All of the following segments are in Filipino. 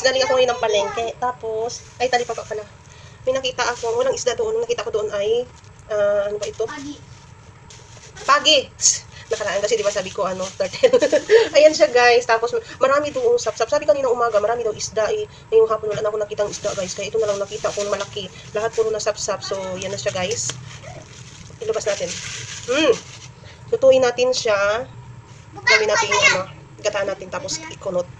guys, galing ako ngayon ng palengke. Tapos, ay tali pa pa pala. May nakita ako, walang isda doon. Ang nakita ko doon ay, ah, ano ba ito? Pagi. Pagi! Nakaraan kasi, di ba sabi ko, ano, turtle. Ayan siya, guys. Tapos, marami doon sap-sap. Sabi kanina umaga, marami daw isda. Eh, ngayong hapon, wala na ako nakitang isda, guys. Kaya ito na lang nakita ko, malaki. Lahat puro na sap-sap. So, yan na siya, guys. Ilabas natin. Hmm. Lutuin natin siya. Gawin natin ano, gataan natin. Tapos, ikunot.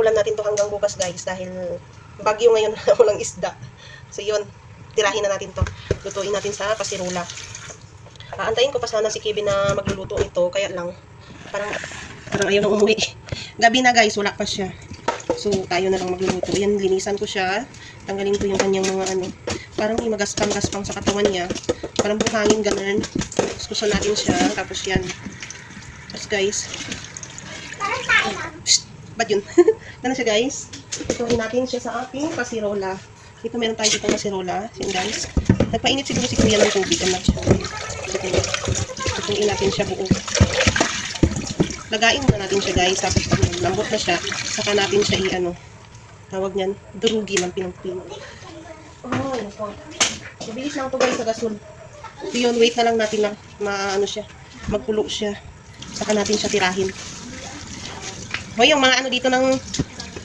Ulam natin to hanggang bukas, guys. Dahil, bagyo ngayon walang isda. So, yun. Tirahin na natin to. Lutuin natin sa kasirola. Aantayin ko pa sana si Kevin na magluluto ito. Kaya lang, parang, parang ayaw na umuwi. Gabi na guys, wala pa siya. So, tayo na lang magluluto. Yan, linisan ko siya. Tanggalin ko yung kanyang mga ano. Parang may magaspang-gaspang sa katawan niya. Parang buhangin ganun. Susan natin siya. Tapos yan. Tapos guys. Ba't yun? Ano siya guys? Ituhin natin siya sa ating kasirola. Dito meron tayo dito kasirola. Yan guys. Nagpainit siguro si kuya ng tubig. Sure. Ito, ituin natin siya buo. Lagain muna natin siya guys. Tapos pag lambot na siya, saka natin siya i-ano. Tawag niyan, durugi ng pinang-pino. Oh, nako. Mabilis lang to guys sa gasol. So yun, wait na lang natin na maano siya. Magkulo siya. Saka natin siya tirahin. Hoy, yung mga ano dito ng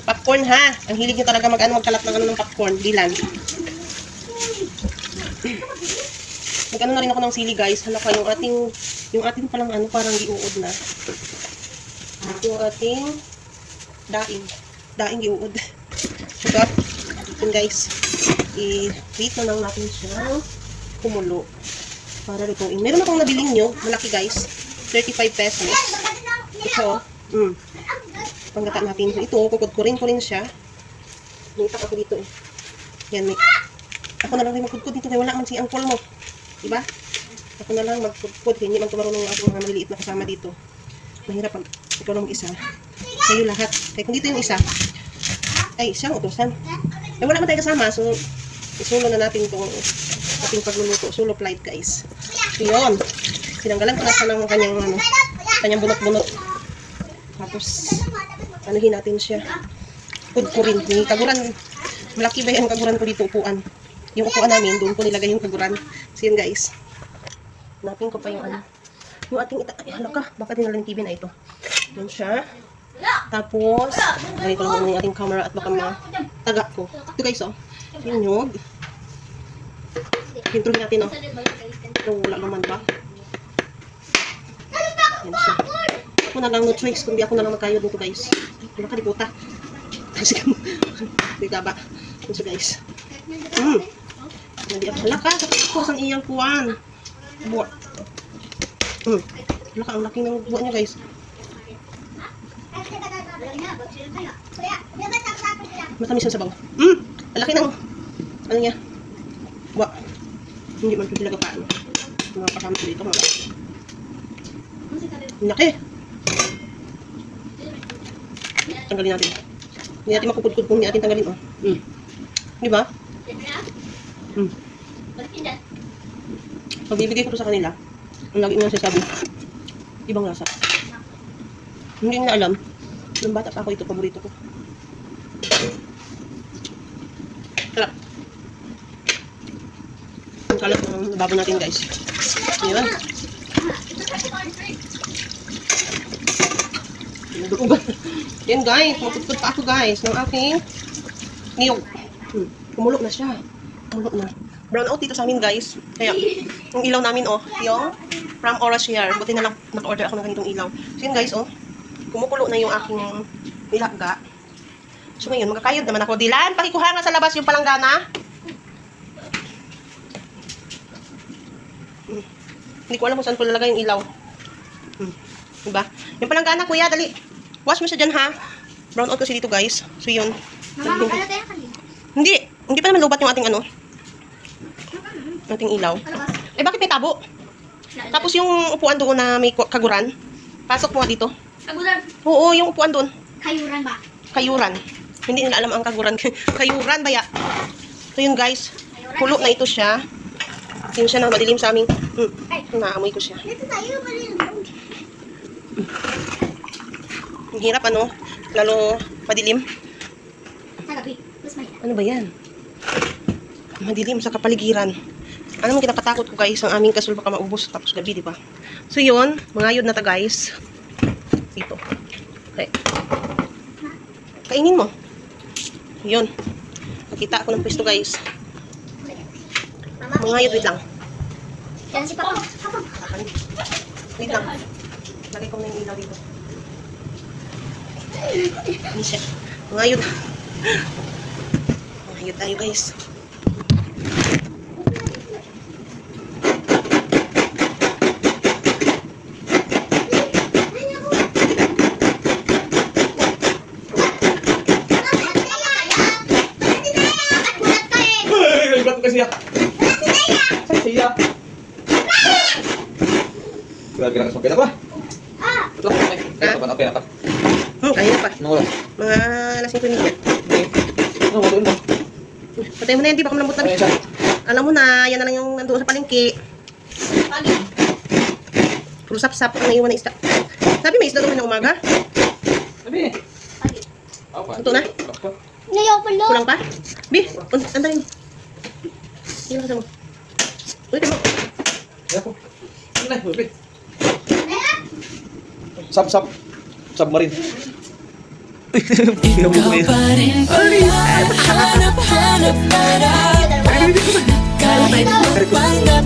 popcorn ha. Ang hilig nyo talaga mag ano, magkalat ng ano ng popcorn. Dilan. Mag ano na rin ako ng sili guys. Hala ka, yung ating, yung ating palang ano, parang giuod na. Yung ating daing. Daing giuod. Ito. Yun guys. I-wait na lang natin siya kumulo. Para lutuin. Meron akong nabiling nyo. Malaki guys. 35 pesos. Ito. Mm. Panggata natin. Ito, kukudkurin ko rin siya. Nitak ako dito eh. Yan, may... Ako na lang rin magkudkud dito kaya wala man si uncle mo. Diba? Ako na lang magkudkud. Hindi man tumarunong yung aking mga maliliit na kasama dito. Mahirap pag ikaw lang isa. Sa'yo lahat. Kaya kung dito yung isa, ay, siyang utosan. Eh, wala man tayo kasama. So, isulo na natin itong ating pagluluto. Solo flight, guys. Yun. Tinanggalan ko na siya ng kanyang, ano, kanyang bunot-bunot. Tapos, anuhin natin siya. Kudkurin. Yung kaguran, malaki ba yung kaguran ko dito upuan? Yung upuan namin, doon ko nilagay yung kaguran. So yun guys. Hanapin ko pa yung ano. Yung ating ita... Ay, hala ka. Baka dinala ng TV na ito. Yun siya. Tapos, ganito lang muna yung ating camera at baka mataga ko. Ito guys, oh. Yung nyog. Hintuhin natin, oh. Pero wala naman ba? Yan siya. Ako na lang no choice, kundi ako na lang magkayod nito guys. Wala ka di puta. Kasi ka mo. Di ba? Siya guys. Hmm. Hindi ako. Wala ka. Tapos ang iyang kuwan. Buwa. Hmm. Wala ka. Ang laki ng buwa niya guys. Matamis ang sabaw. Ang laki ng ano niya. Buwa. Hindi man ito talaga paano. Mga ko dito. Mga laki. Tanggalin natin. Hindi natin makukudkud kung hindi natin tanggalin. Oh. Mm. Di ba? Mm. Pag bibigay ko to sa kanila, ang lagi nila sasabi, ibang lasa. Hindi nila alam. Nung bata pa ako, ito paborito ko. Sarap. Ang kalat ng babo natin guys. Ayan. Pinudugan. Yan guys, magputput pa ako guys ng aking niyog. Hmm. Kumulok na siya. Kumulok na. Brown out dito sa amin guys. Kaya, yung ilaw namin oh, yung from Orange Hair. Buti na lang naka-order ako ng ganitong ilaw. So yun guys oh, kumukulo na yung aking nilaga. So ngayon, magkakayod naman ako. Dilan, pakikuha nga sa labas yung palanggana. Hmm. Hindi ko alam kung saan ko lalagay yung ilaw. Diba? Yung palanggana, kuya, dali. Wash mo siya dyan, ha? Brown out kasi dito, guys. So, yun. Mama, kanina. Hindi. Hindi pa naman lubat yung ating ano. Ating ilaw. Palabas. Eh, bakit may tabo? Tapos yung upuan doon na may kaguran. Pasok mo dito. Kagulan. Oo, yung upuan doon. Kayuran ba? Kayuran. Hindi nila alam ang kaguran. Kayuran, baya. So, yun, guys. Pulo na ito siya. Yun siya na madilim sa aming... Hmm. Naamoy ko siya. Dito tayo, mali. Ang hirap, ano? Lalo madilim. Ano ba yan? Madilim sa kapaligiran. Ano mo kinapatakot ko guys, ang aming kasul baka maubos tapos gabi, di ba? So yun, mga yun na ta guys. Dito. Okay. Kainin mo. Yun. Nakita ako ng pwesto guys. Mga yun, wait lang. Yan si Papa. Papa. Wait lang. Lagay ko na yung ilaw dito. Ano yun. Mga yun tayo guys. Siya? Saan siya? Grabe ka okay na ba? Ito, na pa, okay na pa. Hmm, kaya na pa. Anong oras? Mga alas 5 media. Okay. Ano, matuin mo. Patay mo na yan, di ba kung lambot na? Alam mo na, yan na lang yung nandoon sa palengke. Puro sap-sap ang naiwan ng isda. Sabi may isda naman ng umaga. Sabi. Ako pa. Ito na? Ngayon pala. Kulang pa? Bi, mo. Hindi lang mo. Uy, diba? Ako. Ano na, baby? Sub, sub. Submarine. Ikaw pa rin pala Hanap-hanap para Kahit magpanggap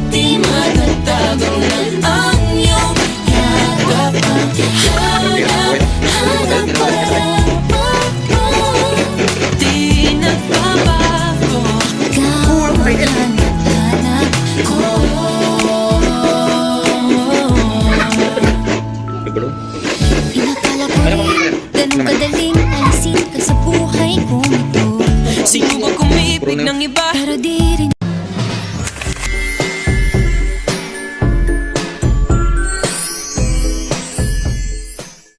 alisin ka sa buhay kong ito Sino ba kumibig ng iba? Pero di rin